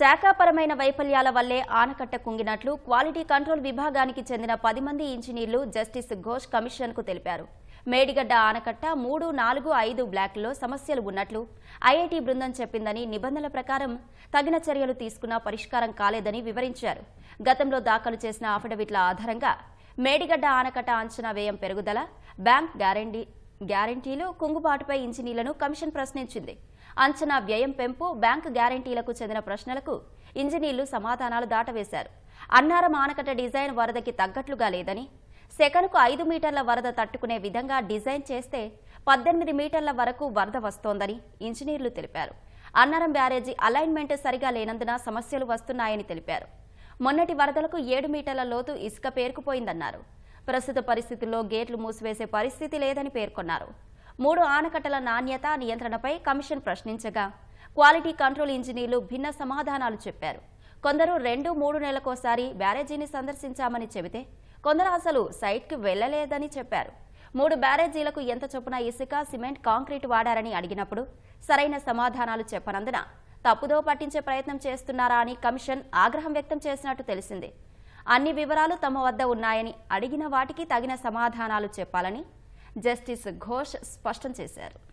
శాఖాపరమైన వైఫల్యాల వల్లే ఆనకట్ట కుంగినట్లు క్వాలిటీ కంట్రోల్ విభాగానికి చెందిన పది మంది ఇంజనీర్లు జస్టిస్ ఘోష్ కమిషన్కు తెలిపారు. మేడిగడ్డ ఆనకట్ట మూడు నాలుగు ఐదు బ్లాక్లో సమస్యలు ఉన్నట్లు ఐఐటి బృందం చెప్పిందని నిబంధనల ప్రకారం తగిన చర్యలు తీసుకున్నా పరిష్కారం కాలేదని వివరించారు. గతంలో దాఖలు చేసిన అఫిడవిట్ల ఆధారంగా మేడిగడ్డ ఆనకట్ట అంచనా వ్యయం పెరుగుదల బ్యాంక్ గ్యారంటీ గ్యారంటీలు కుంగుబాటుపై ఇంజనీర్లను కమిషన్ ప్రశ్నించింది. అంచనా వ్యయం పెంపు బ్యాంక్ గ్యారంటీలకు చెందిన ప్రశ్నలకు ఇంజనీర్లు సమాధానాలు దాటవేశారు. అన్నారం ఆనకట్ట డిజైన్ వరదకి తగ్గట్లుగా లేదని సెకనుకు ఐదు మీటర్ల వరద తట్టుకునే విధంగా డిజైన్ చేస్తే పద్దెనిమిది మీటర్ల వరకు వరద వస్తోందని ఇంజనీర్లు తెలిపారు. అన్నారం బ్యారేజీ అలైన్మెంట్ సరిగా లేనందున సమస్యలు వస్తున్నాయని తెలిపారు. మొన్నటి వరదలకు ఏడు మీటర్ల లోతు ఇసుక పేరుకుపోయిందన్నారు. ప్రస్తుత పరిస్థితుల్లో గేట్లు మూసివేసే పరిస్థితి లేదని పేర్కొన్నారు. మూడు ఆనకట్టల నాణ్యత నియంత్రణపై కమిషన్ ప్రశ్నించగా క్వాలిటీ కంట్రోల్ ఇంజనీర్లు భిన్న సమాధానాలు చెప్పారు. కొందరు రెండు మూడు నెలలకోసారి బ్యారేజీని సందర్శించామని చెబితే కొందరు అసలు సైట్కి వెళ్ళలేదని చెప్పారు. మూడు బ్యారేజీలకు ఎంత చొప్పున ఇసుక సిమెంట్ కాంక్రీట్ వాడారని అడిగినప్పుడు సరైన సమాధానాలు చెప్పనందున తప్పుదో పట్టించే ప్రయత్నం చేస్తున్నారా అని కమిషన్ ఆగ్రహం వ్యక్తం చేసినట్టు తెలిసింది. అన్ని వివరాలు తమ వద్ద ఉన్నాయని అడిగిన వాటికి తగిన సమాధానాలు చెప్పాలని జస్టిస్ ఘోష్ స్పష్టం చేశారు.